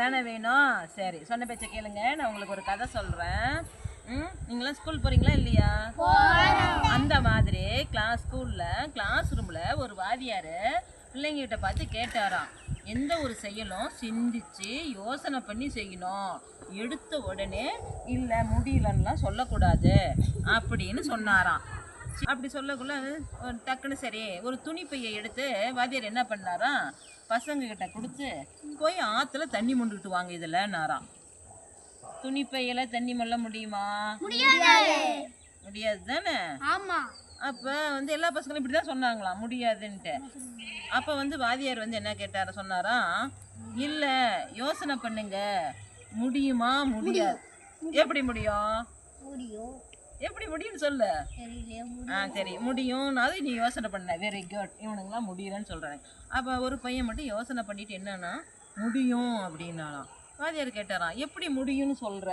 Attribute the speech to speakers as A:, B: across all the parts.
A: தானே வேணும்? சரி சொன்ன பேச்ச கேளுங்க. நான் உங்களுக்கு ஒரு கதை சொல்கிறேன் ம் நீங்களாம் ஸ்கூல் போகிறீங்களா இல்லையா? அந்த மாதிரி கிளாஸ் ஸ்கூலில் கிளாஸ் ரூமில் ஒரு வாதியார் பிள்ளைங்கிட்ட பார்த்து கேட்டாராம். எந்த ஒரு செயலும் சிந்திச்சு யோசனை பண்ணி செய்யணும். எடுத்த உடனே இல்லை முடியலன்னுலாம் சொல்லக்கூடாது. அப்படின்னு சொன்னாராம். அப்படி சொல்லக்குள்ள டக்குன்னு சரி ஒரு துணி பையை எடுத்து வாத்தியார் என்ன பண்ணாராம் பசங்க கிட்ட கொடுத்து போய் ஆற்றுல தண்ணி மொண்டுக்கிட்டு வாங்க இதுலன்னாராம் துணி பையில தண்ணி மொள்ள முடியுமா? முடியாது. தானே?
B: ஆமா.
A: அப்போ வந்து எல்லா பசங்களும் இப்படி தான் சொன்னாங்களாம் முடியாதுன்ட்டு. அப்போ வந்து வாதியார் வந்து என்ன கேட்டார் சொன்னாராம் இல்லை யோசனை பண்ணுங்க. முடியுமா? முடியாது. எப்படி முடியும்?
B: முடியும்.
A: எப்படி முடியும்னு சொல்லு. ஆ சரி முடியும்னு அது நீ யோசனை பண்ண. வெரி குட் இவனுங்களாம் முடியலன்னு சொல்கிறாங்க அப்போ ஒரு பையன் மட்டும் யோசனை பண்ணிட்டு என்னன்னா முடியும் அப்படின்னாலாம். வாதியார் கேட்டாராம் எப்படி முடியும்னு சொல்கிற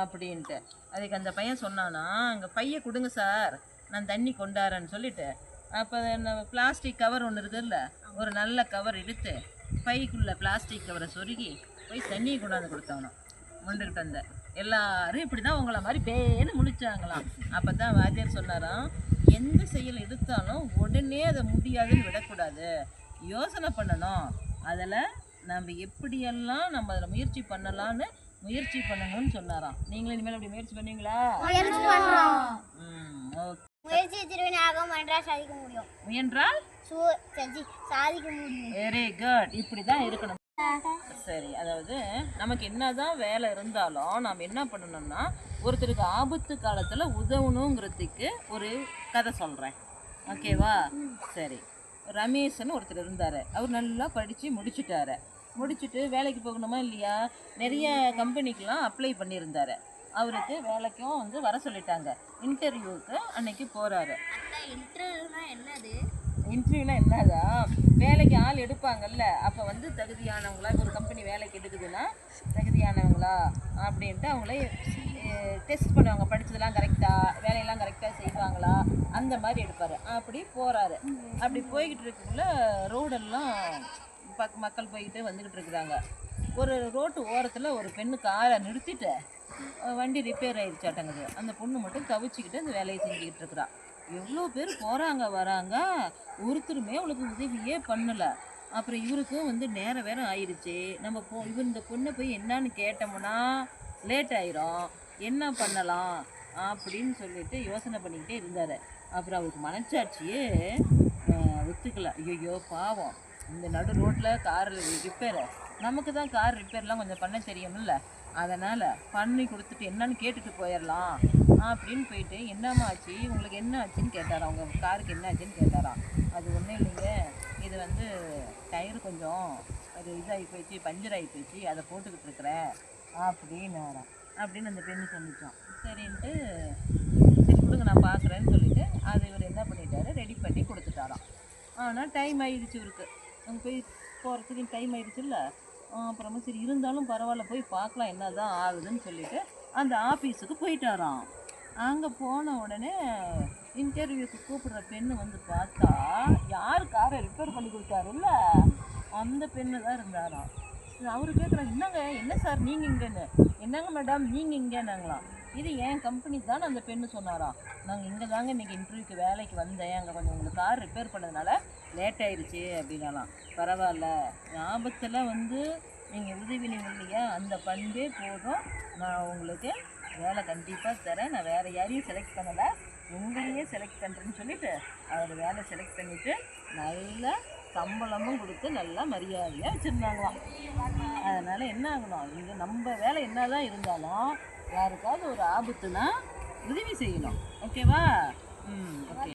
A: அப்படின்ட்டு. அதுக்கு அந்த பையன் சொன்னானா அங்கே பைய கொடுங்க சார். நான் தண்ணி கொண்டாரேன்னு சொல்லிட்டு. அப்போ பிளாஸ்டிக் கவர் ஒன்று இருக்குதுல்ல ஒரு நல்ல கவர் எடுத்து பைக்குள்ளே பிளாஸ்டிக் கவரை சொருகி போய் தண்ணியை கொண்டாந்து கொடுத்தானோ கொண்டுகிட்டு வந்த. எல்லாரும் இப்படி தான் உங்களை மாதிரி பேன்னு முழிச்சாங்களாம். அப்போ தான் வாத்தியார் சொன்னாராம் எந்த செயல் எடுத்தாலும் உடனே அதை முடியாதுன்னு விடக்கூடாது. யோசனை பண்ணணும். அதில் நம்ம எப்படியெல்லாம் நம்ம அதில் முயற்சி பண்ணலான்னு முயற்சி பண்ணணும்னு சொன்னாராம். நீங்களும் இனிமேல் அப்படி முயற்சி பண்ணுவீங்களா?
B: முயற்சி திருவினாக மன்றா சாதிக்க முடியும்.
A: முயன்றால்
B: சாதிக்க முடியும்.
A: வெரி குட் இப்படி தான் இருக்கணும். சரி அதாவது நமக்கு என்னதான் வேலை இருந்தாலும் நாம் என்ன பண்ணணும்னா ஒருத்தருக்கு ஆபத்து காலத்தில் உதவணுங்கிறதுக்கு ஒரு கதை சொல்கிறேன் ஓகேவா சரி. ரமேஷ்னு ஒருத்தர் இருந்தார். அவர் நல்லா படித்து முடிச்சுட்டாரு. முடிச்சுட்டு வேலைக்கு போகணுமா இல்லையா? நிறைய கம்பெனிக்கெலாம் அப்ளை பண்ணியிருந்தாரு. அவருக்கு வேலைக்கும் வந்து வர சொல்லிட்டாங்க. இன்டர்வியூவுக்கு அன்னைக்கு போகிறாரு
B: என்னது?
A: இன்டர்வியூனா என்னதா? வேலைக்கு ஆள் எடுப்பாங்கல்ல. அப்போ வந்து தகுதியானவங்களா இப்போ ஒரு கம்பெனி வேலைக்கு எடுக்குதுன்னா தகுதியானவங்களா அப்படின்ட்டு அவங்களே டெஸ்ட் பண்ணுவாங்க. படிச்சதெல்லாம் கரெக்டாக வேலையெல்லாம் கரெக்டாக செய்வாங்களா? அந்த மாதிரி எடுப்பார். அப்படி போகிறாரு அப்படி போய்கிட்டு இருக்கக்குள்ள ரோடெல்லாம் பக் மக்கள் போய்கிட்டு வந்துக்கிட்டு இருக்கிறாங்க. ஒரு ரோட்டு ஓரத்தில் ஒரு பெண்ணு காரை நிறுத்திட்டு வண்டி ரிப்பேர் ஆயிடுச்சாட்டங்குது. அந்த பொண்ணு மட்டும் தவிச்சுக்கிட்டு அந்த வேலையை செஞ்சுக்கிட்டு இருக்கிறான் எவ்வளோ பேர் போகிறாங்க வராங்க ஒருத்தருமே அவளுக்கு உதவியே பண்ணலை. அப்புறம் இவருக்கும் வந்து நேரம் வேற ஆயிடுச்சு நம்ம போ இவர் இந்த பொண்ணை போய் என்னன்னு கேட்டோம்னா லேட் ஆயிரும். என்ன பண்ணலாம் அப்படின்னு சொல்லிட்டு யோசனை பண்ணிக்கிட்டே இருந்தார். அப்புறம் அவருக்கு மனச்சாட்சியே ஒத்துக்கல. ஐயோ பாவம். இந்த நடு ரோட்டில் கார் ரிப்பேரு நமக்கு தான் கார் ரிப்பேர்லாம் கொஞ்சம் பண்ண தெரியும்ல. அதனால் பண்ணி கொடுத்துட்டு என்னன்னு கேட்டுட்டு போயிடலாம் அப்படின்னு போயிட்டு என்னம்மா ஆச்சு? உங்களுக்கு என்ன ஆச்சுன்னு கேட்டாராம் உங்கள் காருக்கு என்ன ஆச்சுன்னு கேட்டாராம் அது ஒன்றும் இல்லைங்க. இது வந்து டயர் கொஞ்சம் அது இதாகி போயிடுச்சு பஞ்சர் ஆகி போயிடுச்சு. அதை போட்டுக்கிட்டு இருக்கிறேன். அப்படின்னாராம் அப்படின்னு அந்த பெண்ணு சொன்னிச்சான் சரின்ட்டு சரி கொடுங்க நான் பார்க்குறேன்னு சொல்லிட்டு அது இவர் என்ன பண்ணிட்டாரு? ரெடி பண்ணி கொடுத்துட்டாராம். ஆனால் டைம் ஆயிடுச்சு இவருக்கு. அங்கே போய் போகிறதுக்கு டைம் ஆயிடுச்சுல்ல? அப்புறமா சரி இருந்தாலும் பரவாயில்ல போய் பார்க்கலாம் என்ன தான் ஆகுதுன்னு சொல்லிட்டு அந்த ஆஃபீஸுக்கு போயிட்டாராம். அங்கே போன உடனே இன்டர்வியூக்கு கூப்பிடுற பெண்ணு வந்து பார்த்தா யார் காரை ரிப்பேர் பண்ணி கொடுத்தாருல்ல? அந்த பெண்ணு தான் இருந்தாராம் அவர் கேட்குறாங்க என்னங்க என்ன சார் நீங்கள் இங்கேன்னு? என்னங்க மேடம் நீங்கள் இங்கேனாங்களாம் இது என் கம்பெனி தான் அந்த பெண்ணு சொன்னாராம் நாங்கள் இங்கே தாங்க இன்றைக்கி இன்டர்வியூக்கு வேலைக்கு வந்தேன். அங்கே கொஞ்சம் உங்களுக்கு கார் ரிப்பேர் பண்ணதுனால லேட் ஆயிடுச்சு அப்படின்னாலாம் பரவாயில்ல ஞாபகத்தில் வந்து நீங்கள் உதவி இல்லையா? அந்த பண்பே போதும். நான் உங்களுக்கு வேலை கண்டிப்பாக தரேன். நான் வேறு யாரையும் செலக்ட் பண்ணலை. உங்களையே செலக்ட் பண்ணுறேன்னு சொல்லிட்டு அவர் வேலை செலக்ட் பண்ணிவிட்டு நல்ல சம்பளமும் கொடுத்து நல்லா மரியாதையாக வச்சுருந்தாங்களாம். அதனால் என்ன ஆகணும்? இது நம்ம வேலை என்ன தான் இருந்தாலும் யாருக்காவது ஒரு ஆபத்துனா உதவி செய்யணும். ஓகேவா? ம் ஓகே.